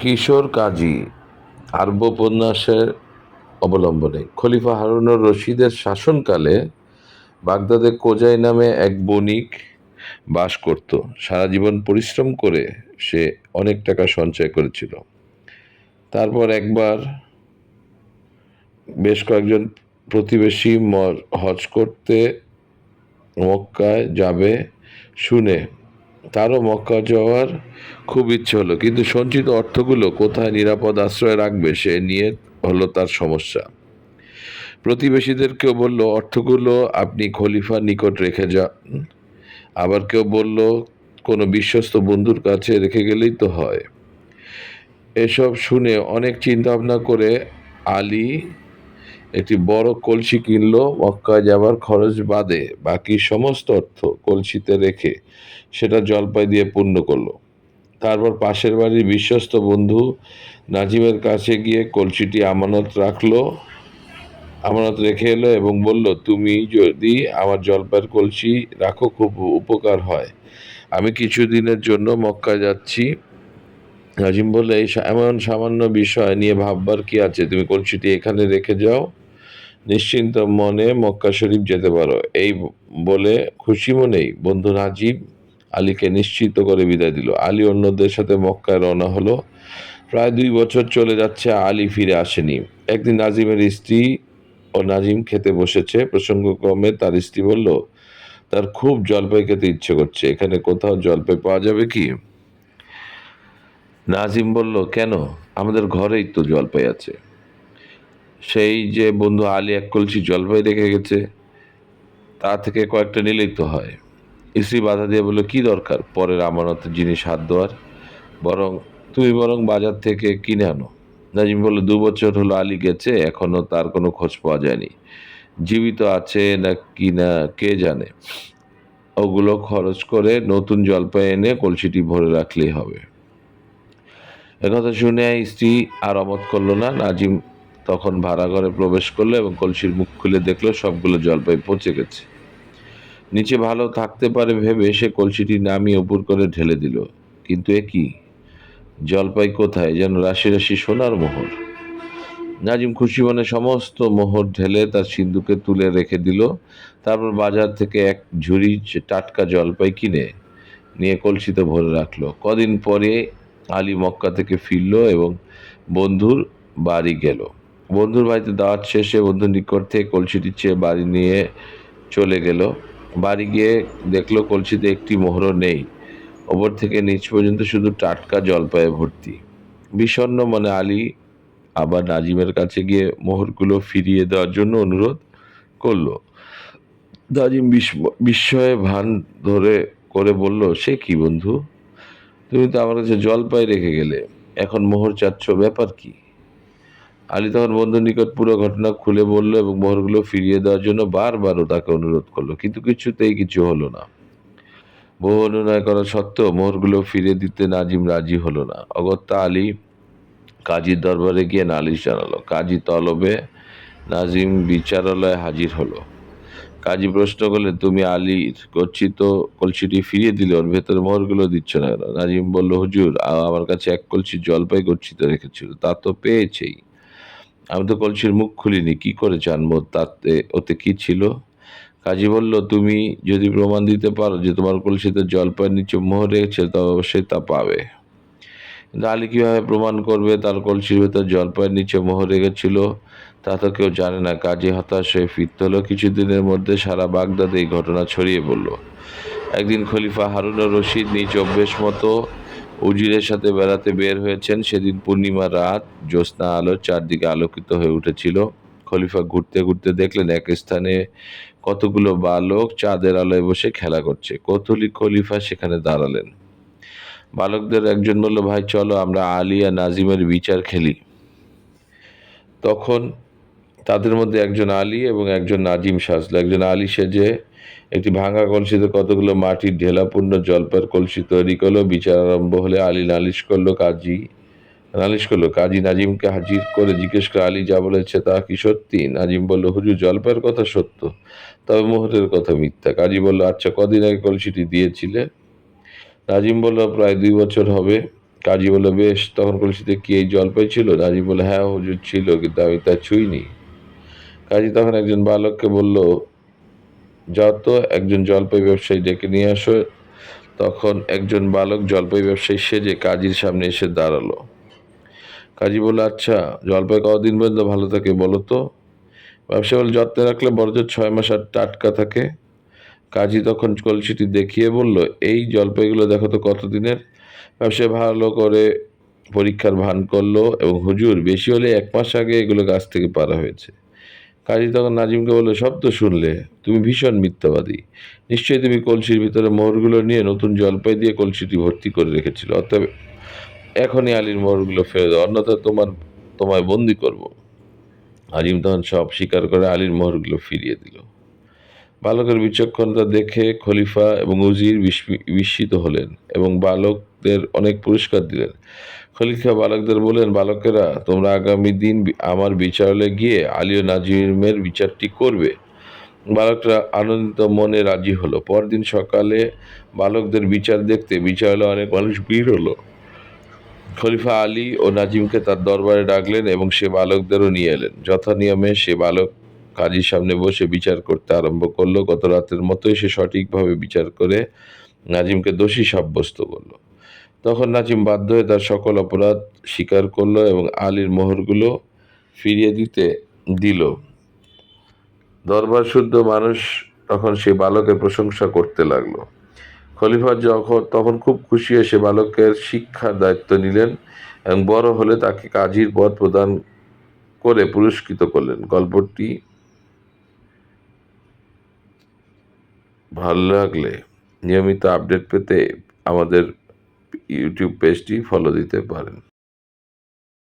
কিশোর কাজী আরব উপন্যাসের অবলম্বনে। খলিফা হারুনুর রশিদের শাসনকালে বাগদাদে কোজাই নামে এক বণিক বাস করত। সারা জীবন পরিশ্রম করে সে অনেক টাকা সঞ্চয় করেছিল। তারপর একবার বেশ কয়েকজন প্রতিবেশী হজ করতে মক্কায় যাবে শুনে তারও মক্কা যাওয়ার খুব ইচ্ছে হলো। কিন্তু সঞ্চিত অর্থগুলো কোথায় নিরাপদ আশ্রয় রাখবে সে নিয়ে হলো তার সমস্যা। প্রতিবেশীদের কেউ বলল, অর্থগুলো আপনি খলিফার নিকট রেখে যান। আবার কেউ বলল, কোনো বিশ্বস্ত বন্ধুর কাছে রেখে গেলেই তো হয়। এসব শুনে অনেক চিন্তা ভাবনা করে আলী একটি বড় কলসি কিনলো, মক্কায় যাবার খরচ বাদে বাকি সমস্ত অর্থ কলসিতে রেখে সেটা জলপাই দিয়ে পূর্ণ করল। তারপর পাশের বাড়ির বিশ্বস্ত বন্ধু নাজিমের কাছে গিয়ে কলসিটি আমানত রাখল, আমানত রেখে এলো এবং বলল, তুমি যদি আমার জলপাইয়ের কলসি রাখো, খুব উপকার হয়। আমি কিছুদিনের জন্য মক্কা যাচ্ছি। নাজিম বললে, এই এমন সামান্য বিষয় নিয়ে ভাববার কি আছে? তুমি কলসিটি এখানে রেখে যাও। নিশ্চিন্ত মনে মক্কা শরীফ যেতে পারো। এই বলে খুশি মনেই বন্ধু নাজিব আলীকে নিশ্চিত করে বিদায় দিল। আলী অন্যদের সাথে মক্কায় রওনা হলো। প্রায় দুই বছর চলে যাচ্ছে, আলী ফিরে আসেনি। একদিন নাজিমের স্ত্রী ও নাজিম খেতে বসেছে। প্রসঙ্গক্রমে তার স্ত্রী বলল, তার খুব জলপাই খেতে ইচ্ছে করছে। এখানে কোথাও জলপাই পাওয়া যাবে কি? নাজিম বলল, কেন? আমাদের ঘরেই তো জলপাই আছে। সেই যে বন্ধু আলী এক কলসি জলপাই রেখে গেছে, তা থেকে কয়েকটা নিলেই তো হয়। স্ত্রী বাধা দিয়ে বলল, কি দরকার পরের আমানত জিনিস হাত দেওয়ার? বরং তুমি বরং বাজার থেকে কিনে আনো। নাজিম বলল, দু বছর হলো আলী গেছে এখনও তার কোনো খোঁজ পাওয়া যায়নি। জীবিত আছে না কি না, কে জানে? ওগুলো খরচ করে নতুন জলপাই এনে কলসিটি ভরে রাখলেই হবে। একথা শুনে স্ত্রী আর অমত করল না। নাজিম তখন ভাড়া ঘরে প্রবেশ করল এবং কলসির মুখ খুলে দেখল সবগুলো জলপাই পচে গেছে। নিচে ভালো থাকতে পারে ভেবে সে কলসিটি নামিয়ে উপর করে ঢেলে দিল। কিন্তু এ কি? জলপাই কোথায় যেন রাশি রাশি সোনার মোহর। নাজিম খুশি মনে সমস্ত মোহর ঢেলে তার সিন্ধুকে তুলে রেখে দিল। তারপর বাজার থেকে এক ঝুড়ি টাটকা জলপাই কিনে নিয়ে কলসিতে ভরে রাখল। কদিন পরে আলী মক্কা থেকে ফিরলো এবং বন্ধুর বাড়ি গেল। বন্ধুর বাড়িতে দাওয়াত শেষে বন্ধুর নিকট থেকে কলসিটি চেয়ে বাড়ি নিয়ে চলে গেল। বাড়ি গিয়ে দেখল কলসিতে একটি মোহরও নেই। ওপর থেকে নিচ পর্যন্ত শুধু টাটকা জলপায়ে ভর্তি। বিষণ্ণ মনে আলী আবার নাজিমের কাছে গিয়ে মোহরগুলো ফিরিয়ে দেওয়ার জন্য অনুরোধ করল। নাজিম বিস্ম- বিস্ময়ে ভান ধরে করে বলল, সে কি বন্ধু? তুমি তো আমার কাছে জলপাই রেখে গেলে। এখন মোহর চাচ্ছ, ব্যাপার কি? আলী তখন বন্ধুর নিকট পুরো ঘটনা খুলে বলল এবং মোহরগুলো ফিরিয়ে দেওয়ার জন্য বারবারও তাকে অনুরোধ করল। কিন্তু কিছুতেই কিছু হলো না। বহু অনুনয় করা সত্ত্বেও মোহরগুলো ফিরিয়ে দিতে নাজিম রাজি হলো না। অগত্যা আলী কাজীর দরবারে গিয়ে নালিশ জানালো। কাজী তলবে নাজিম বিচারালয়ে হাজির হলো। কাজী প্রশ্ন করলেন, তুমি আলীর গচ্ছিত কলসিটি ফিরিয়ে দিলে, ওর ভেতরে মোহরগুলো দিচ্ছ না নাজিম বলল, হুজুর আমার কাছে এক কলসি জলপাই গচ্ছিত রেখেছিল। তা তো পেয়েছেই। আমি তো কলসির মুখ খুলিনি, কি করে জানব তাতে, ওতে কি ছিল? কাজী বলল, তুমি যদি প্রমাণ দিতে পারো যে তোমার কলসিতে জলপাইয়ের নিচে মোহর রেখেছে তবে অবশ্যই তা পাবে। কিন্তু আলী কীভাবে প্রমাণ করবে তার কলসির ভেতর জলপাইয়ের নিচে মোহর রেখেছিল, তা তো কেউ জানে না। কাজে হতাশ হয়ে ফিরতে হলো। কিছুদিনের মধ্যে সারা বাগদাদে এই ঘটনা ছড়িয়ে পড়ল। একদিন খলিফা হারুনুর রশিদ নিজ অভ্যেস মতো উজিরের সাথে বেড়াতে বের হয়েছেন সেদিন পূর্ণিমা রাত। জ্যোৎস্না আলো চারদিকে আলোকিত হয়ে উঠেছিল। খলিফা ঘুরতে ঘুরতে দেখলেন এক স্থানে কতগুলো বালক চাঁদের আলোয় বসে খেলা করছে। কৌতূহলী খলিফা সেখানে দাঁড়ালেন। বালকদের একজন বলল, ভাই, চলো, আমরা আলিয়া নাজিমের বিচার খেলি। তখন তাদের মধ্যে একজন আলী এবং একজন নাজিম সাজলো একজন আলী সেজে একটি ভাঙা কলসিতে কতগুলো মাটির ঢেলাপূর্ণ জলপার কলসি তৈরি করল। বিচার আরম্ভ হলে আলী নালিশ করল কাজী, নালিশ করল, কাজী নাজিমকে হাজির করে জিজ্ঞেস করে, আলী, যা বলেছে তা কি সত্যি? নাজিম বলল, হুজুর জলপার কথা সত্য, তবে মোহরের কথা মিথ্যা। কাজী বলল আচ্ছা কদিন আগে কলসিটি দিয়েছিলে? নাজিম বলল, প্রায় দুই বছর হবে। কাজী বলে বেশ, তখন কলসিতে কি এই জলপাই ছিল? নাজিম বলল হ্যাঁ হুজুর, ছিল, কিন্তু আমি তা ছুঁইনি। কাজী তখন একজন বালককে বলল, যাও তো, একজন জলপাই ব্যবসায়ী ডেকে নিয়ে আসো। তখন একজন বালক জলপাই ব্যবসায়ী সেজে কাজীর সামনে এসে দাঁড়াল। কাজী বলল আচ্ছা জলপাই কতদিন পর্যন্ত ভালো থাকে বলো তো? ব্যবসা বলে যত্নে রাখলে বড়জোর ছয় মাস আর টাটকা থাকে। কাজী তখন কলসিটি দেখিয়ে বলল, এই জলপাইগুলো দেখো তো কতদিনের? ব্যবসায়ী ভালো করে পরীক্ষার ভান করল এবং হুজুর, বেশি হলে এক মাস আগে এগুলো গাছ থেকে পারা হয়েছে। কাজী তখন নাজিমকে বলল তো শুনলে? তুমি ভীষণ মিথ্যাবাদী। নিশ্চয়ই তুমি কলসির ভিতরে মোহরগুলো নিয়ে নতুন জলপাই দিয়ে কলসিটি ভর্তি করে রেখেছিল। অতএব এখনই আলীর মোহরগুলো ফেলে দাও, অন্যথা তোমার, তোমায় বন্দি করব। আজিম তখন সব স্বীকার করে আলীর মোহরগুলো ফিরিয়ে দিল। বালকের বিচক্ষণতা দেখে খলিফা এবং উজির বিস্মি- বিস্মিত হলেন এবং বালকদের অনেক পুরস্কার দিলেন। খলিফা বালকদের বললেন, বালকেরা, তোমরা আগামী দিন আমার বিচারালয়ে গিয়ে আলী ও নাজিমের বিচারটি করবে। বালকরা আনন্দিত মনে রাজি হলো। পরদিন সকালে বালকদের বিচার দেখতে বিচারালয়ে অনেক মানুষ ভিড় হলো। খলিফা আলী ও নাজিমকে তার দরবারে ডাকলেন এবং সে বালকদেরও নিয়ে এলেন। যথা নিয়মে সে বালক কাজীর সামনে বসে বিচার করতে আরম্ভ করল। গত রাতের মতোই সে সঠিকভাবে বিচার করে নাজিমকে দোষী সাব্যস্ত করল। তখন নাজিম বাধ্য হয়ে তার সকল অপরাধ স্বীকার করল এবং আলীর মোহরগুলো ফিরিয়ে দিতে দিল। দরবার শুদ্ধ মানুষ তখন সে বালকের প্রশংসা করতে লাগল। খলিফা যখন তখন খুব খুশি হয়ে সে বালকের শিক্ষার দায়িত্ব নিলেন এবং বড় হলে তাকে কাজীর পদ প্রদান করে পুরস্কৃত করলেন। গল্পটি ভালো লাগলে নিয়মিত আপডেট পেতে আমাদের ইউটিউব পেজটি ফলো দিতে পারেন।